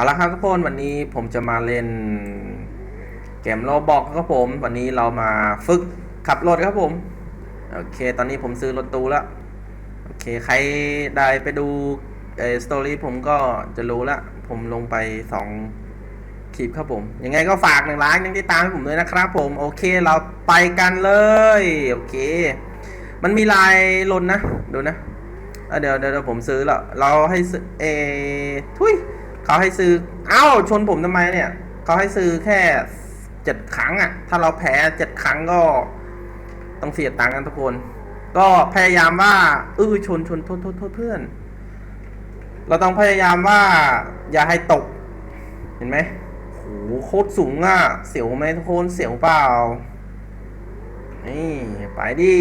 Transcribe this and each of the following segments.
เอาละครับทุกคนวันนี้ผมจะมาเล่นเกมโรบอกครับผม วันนี้เรามาฝึกขับรถครับผม โอเค ตอนนี้ผมซื้อรถตู้แล้ว โอเค ใครได้ไปดูเอสตอรี่ผมก็จะรู้ละ ผมลงไปสองคลิปครับผม ยังไงก็ฝากหนึ่งล้านยังติดตามให้ผมด้วยนะครับผม โอเคเราไปกันเลย โอเค มันมีลายลนนะ ดูนะะเดี๋ยวเดี๋ยวผมซื้อล้วเราให้เออทุย เขาให้ซื้อ เอ้า ชนผมทำไมเนี่ย เขาให้ซื้อแค่เจ็ดครั้งอะ่ะ ถ้าเราแพ้เจ็ดครั้งก็ต้องเสียตังค์กันทุกคน ก็พยายามว่าเออชนชนโทษโทษโทษเพื่อน เราต้องพยายามว่า อย่าให้ตก เห็นไหมโหโคตรสูงอะ่ะ เสียวไหมทุกคนเสียวเปล่า นี่ไปดิ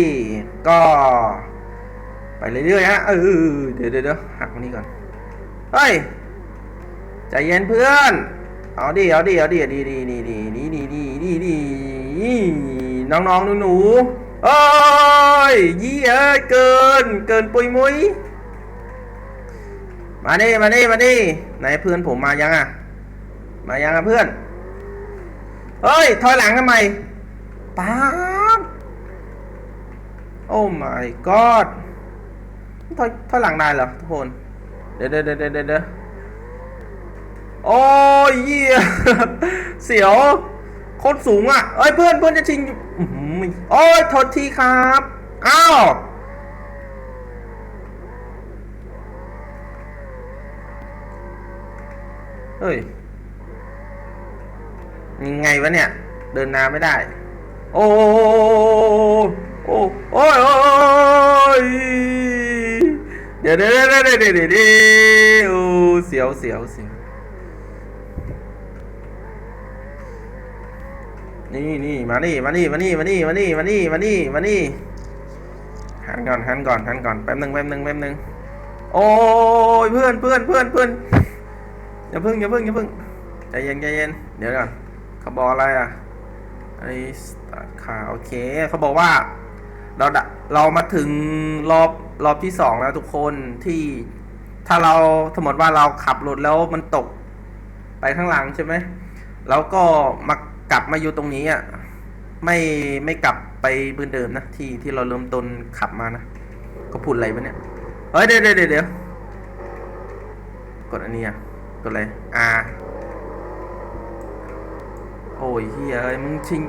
ก็ ไปเรื่อยๆฮะเออเดี๋ยวเดี๋ยวหักมันนี้ก่อน เฮ้ย ใจเย็นเพื่อน เอาดิเอาดิเอาดิดีดีดีดีดีดีดีดีดีน้องน้องหนูหนูๆเอ้ยยี่เอ้ยเกิน เกินปุยมุยมาดิมาดิมาดิไหนเพื่อนผมมายังอะ มายังอะเพื่อนเฮ้ยถอยหลังทำไมป๊าบโอ้ my god ถอยถอยหลังได้เหรอทุกคน เดี๋ยวเดี๋ยวเดี๋ยวเดี๋ยวเดี๋ยว โอ้ยเหี้ยเสียวโคตรสูงอะเอ้ยเพื่อนเพื่อนจะชิงอยู่อื้อหือโอ้ยโทษทีครับอ้าวเฮ้ยยังไงวะเนี่ย เดินน้ำไม่ได้ โอ้โอ้โอ้ยโอ้ยเดี๋ยวเดี๋ยวเดี๋ยวเดี๋ยวเดี๋ยวเดี๋ยวเดี๋ยวโอ้เสียวเสียวเสียว นี่นี่มานี่มานี่มานี่มานี่มานี่มานี่มานี่มานี่หันก่อนหันก่อนหันก่อนแป๊บหนึ่งแป๊บหนึ่งแป๊บหนึ่งโอ้ยเพื่อนเพื่อนเพื่อนเพื่อนอย่าพิ่งอย่าพิ่งอย่าพิ่งใจเย็นใจเย็นเดี๋ยวก่อนเขาบอกอะไรอะไอ้สตาร์ทขาโอเคเขาบอกว่า เราดะเรามาถึงรอบรอบที่สองแล้วทุกคนที่ถ้าเราสมมติว่าเราขับรถแล้วมันตก ไปข้างหลังใช่ไหมแล้วก็มากลับมาอยู่ตรงนี้อะไม่ไม่กลับไปพื้นเดิมนะที่ที่เราเริ่มต้นขับมานะก็พูดอะไรวะเนี่ยเฮ้ยเดี๋ยวเดี๋ยวเดี๋ยวกดอันนี้อะกดอะไร R โอ้ยเฮียเอ้ยมึงชิง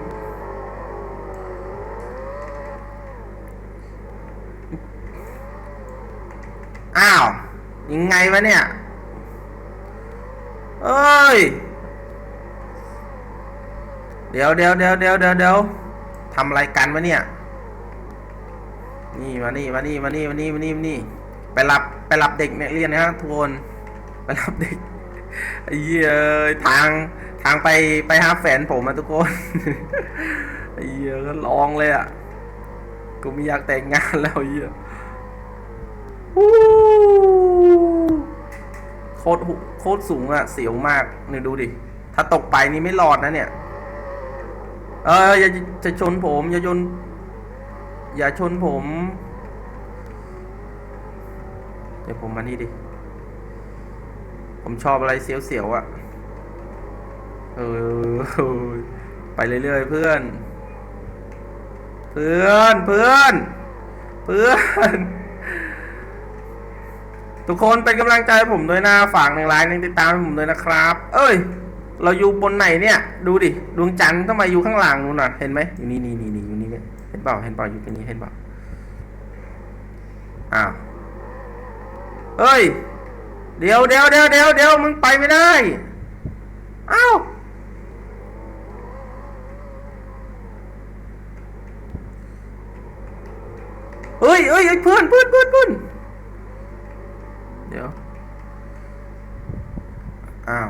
อ้าวยังไงวะเนี่ย เอ้ย เดี๋ยวเดี๋ยวเดี๋ยวเดี๋ยวเดี๋ยวเดี๋ยวทำอะไรกันวะเนี่ย นี่มานี่มานี่มานี่มานี่มานี่มานี่ ไปรับไปรับเด็กเนี่ยเรียนนะทุกคนไปรับเด็กไอ้เหี้ยทางทางไปไปหาแฟนผมมาทุกคนไอ้เหี้ยก็ร้องเลยอะกูไม่อยากแต่งงานแล้วไอ้เหี้ยฮู้ โคตรโคตรสูงอะเสียวมากเนี่ยดูดิ ถ้าตกไปนี่ไม่รอดนะเนี่ย เอออย่าจะชนผมอย่าชนอย่าชนผม เดี๋ยวผมมานี่ดิ ผมชอบอะไรเสียวๆอะเออไปเรื่อยๆเพื่อน เพื่อนเพื่อน เพื่อน ทุกคนเป็นกำลังใจให้ผมด้วยนะฝากหนึ่งไลค์หนึ่งติดตามให้ผมด้วยนะครับ เอ้ย เราอยู่บนไหนเนี่ย ดูดิดวงจันทร์ทำไมอยู่ข้างหลังนู่นน่ะเห็นไหมอยู่นี่นี่นี่นี่อยู่นี่เนี่ยเห็นเปล่าเห็นเปล่าอยู่ตรงนี้เห็นเปล่าอ้าวเฮ้ย เดี๋ยวเดี๋ยวเดี๋ยวเดี๋ยวเดี๋ยวมึงไปไม่ได้อ้าวเฮ้ยเฮ้ยเฮ้ยเพื่อนเพื่อนเพื่อนเพื่อน เดี๋ยว อ้าว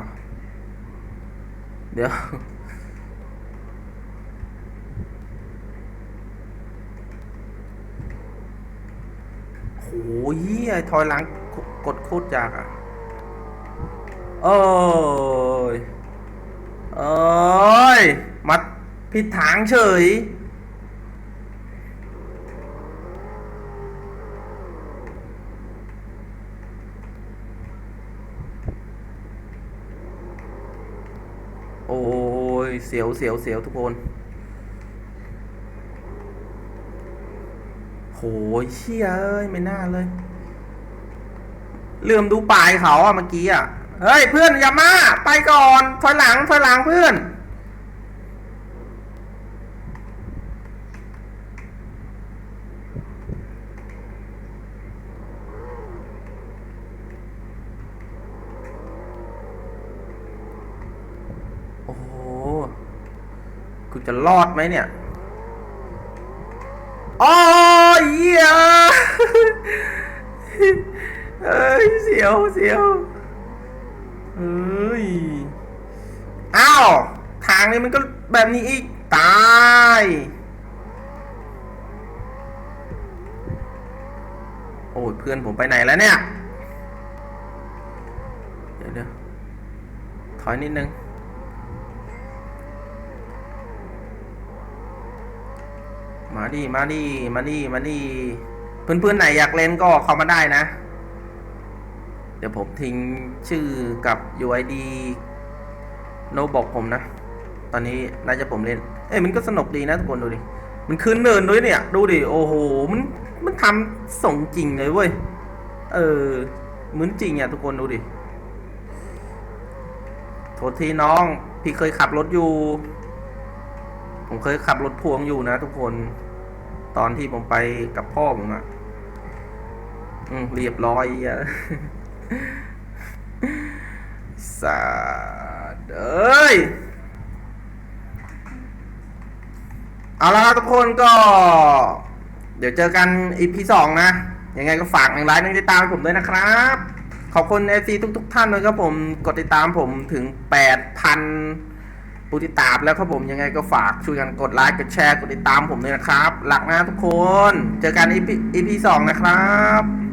เดี๋ยวโอ้ยไอ้ถอยหลังกกดโคตรยากอะเอ้ยเอ้ย มัดผิดทางเฉย โอ้ย เสียวเสียวเสียวทุกคนโหยเชี่ยเอ้ย ไม่น่าเลยลืมดูปลายเขาอะเมื่อกี้อะเฮ้ยเพื่อนอย่ามา ไปก่อนถอยหลังถอยหลังเพื่อน โอ้โห กู จะรอดไหมเนี่ยโอ้ยเฮียเอ้ยเสียวเสียวเอ้ยอ้าวทางนี้มันก็แบบนี้อีก ตายโอ้ยเพื่อนผมไปไหนแล้วเนี่ย เดี๋ยวเดี๋ยวถอยนิดนึง มาดิมาดิมาดิมาดิเพื่อนๆไหนอยากเล่นก็เข้ามาได้นะ เดี๋ยวผมทิ้งชื่อกับ UID โนบอกผมนะ ตอนนี้น่าจะผมเล่น เอ้ยมันก็สนุกดีนะทุกคนดูดิ มันขึ้นเนินด้วยเนี่ย ดูดิ โอ้โห มัน มันทำส่งจริงเลยเว้ย เออ เหมือนจริงอะทุกคนดูดิ โทษทีน้อง พี่เคยขับรถอยู่ ผมเคยขับรถพ่วงอยู่นะทุกคน ตอนที่ผมไปกับพ่อผมอะอืมเรียบร้อยอะสาดเอ้ยเอาละครับทุกคนก็ เดี๋ยวเจอกันอีพีสองนะ ยังไงก็ฝากหนึ่งไลค์หนึ่งติดตามผมด้วยนะครับ ขอบคุณเอซีทุก ๆ ท่านเลยครับผม กดติดตามผมถึง 8,000 ผู้ติดตามแล้วครับผมยังไงก็ฝากช่วยกันกดไลค์กดแชร์กดติดตามผมด้วยนะครับ หลักนะทุกคน เจอกันอีพีสองนะครับ